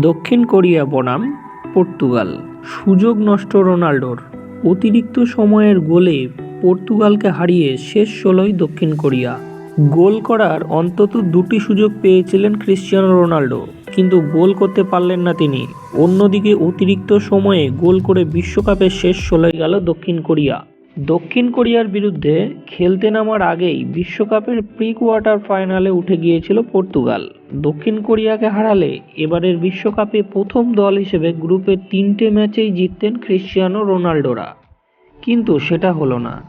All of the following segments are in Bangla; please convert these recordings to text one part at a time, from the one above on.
দক্ষিণ কোরিয়া বনাম, পর্তুগাল। সুযোগ নষ্ট রোনাল্ডোর। অতিরিক্ত সময়ের গোলে পর্তুগালকে হারিয়ে শেষ ষোলোই দক্ষিণ কোরিয়া। গোল করার অন্তত দুটি সুযোগ পেয়েছিলেন ক্রিশ্চিয়ানো রোনাল্ডো, কিন্তু গোল করতে পারলেন না তিনি। অন্যদিকে অতিরিক্ত সময়ে গোল করে বিশ্বকাপের শেষ ষোলোয় গেল দক্ষিণ কোরিয়া। দক্ষিণ কোরিয়ার বিরুদ্ধে খেলতে নামার আগেই বিশ্বকাপের প্রি কোয়ার্টার ফাইনালে উঠে গিয়েছিল পর্তুগাল। দক্ষিণ কোরিয়াকে হারালে এবারের বিশ্বকাপে প্রথম দল হিসেবে গ্রুপের তিনটে ম্যাচেই জিততেন ক্রিশ্চিয়ানো রোনাল্ডোরা। কিন্তু সেটা হলো না।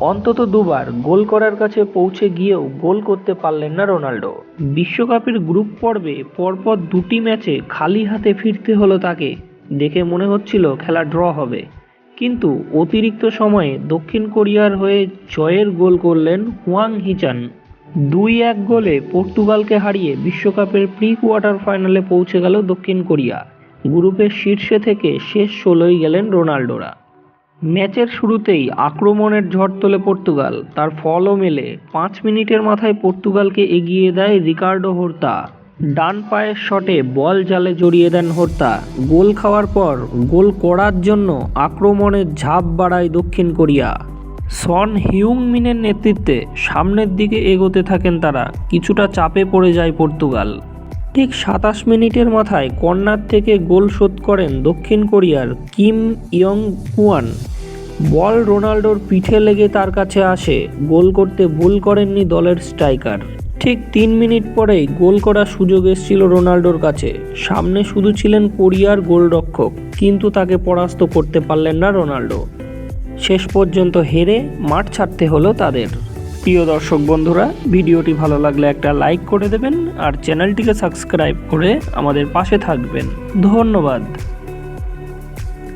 অন্তত দুবার গোল করার কাছে পৌঁছে গিয়েও গোল করতে পারলেন না রোনাল্ডো। বিশ্বকাপের গ্রুপ পর্বে পরপর দুটি ম্যাচে খালি হাতে ফিরতে হলো তাকে। দেখে মনে হচ্ছিল খেলা ড্র হবে। কিন্তু অতিরিক্ত সময়ে দক্ষিণ কোরিয়ার হয়ে জয়ের গোল করলেন হুয়াং হিচান। দুই এক গোলে পর্তুগালকে হারিয়ে বিশ্বকাপের প্রি কোয়ার্টার ফাইনালে পৌঁছে গেল দক্ষিণ কোরিয়া। গ্রুপের শীর্ষে থেকে শেষ ষোলোই গেলেন রোনাল্ডোরা। ম্যাচের শুরুতেই আক্রমণের ঝড় তোলে পর্তুগাল। তার ফলও মেলে। পাঁচ মিনিটের মাথায় পর্তুগালকে এগিয়ে দেয় রিকার্ডো হোর্তা। ডান পায়ের শটে বল জালে জড়িয়ে দেন হোর্তা। গোল খাওয়ার পর গোল করার জন্য আক্রমণের ঝাঁপ বাড়ায় দক্ষিণ কোরিয়া। সন হিউং মিনের নেতৃত্বে সামনের দিকে এগোতে থাকেন তারা, কিছুটা চাপে পড়ে যায় পর্তুগাল। ঠিক সাতাশ মিনিটের মাথায় কর্নার থেকে গোল শোধ করেন দক্ষিণ কোরিয়ার কিম ইয়ং কুয়ান বল রোনাল্ডোর পিঠে লেগে তার কাছে আসে, গোল করতে ভুল করেননি দলের স্ট্রাইকার। ঠিক তিন মিনিট পরেই গোল করার সুযোগ এসেছিল রোনাল্ডোর কাছে। সামনে শুধু ছিলেন কোরিয়ার গোলরক্ষক, কিন্তু তাকে পরাস্ত করতে পারলেন না রোনাল্ডো। শেষ পর্যন্ত হেরে মাঠ ছাড়তে হলো তাদের। প্রিয় দর্শক বন্ধুরা, ভিডিওটি ভালো লাগলে একটা লাইক করে দেবেন আর চ্যানেলটিকে সাবস্ক্রাইব করে আমাদের পাশে থাকবেন। ধন্যবাদ।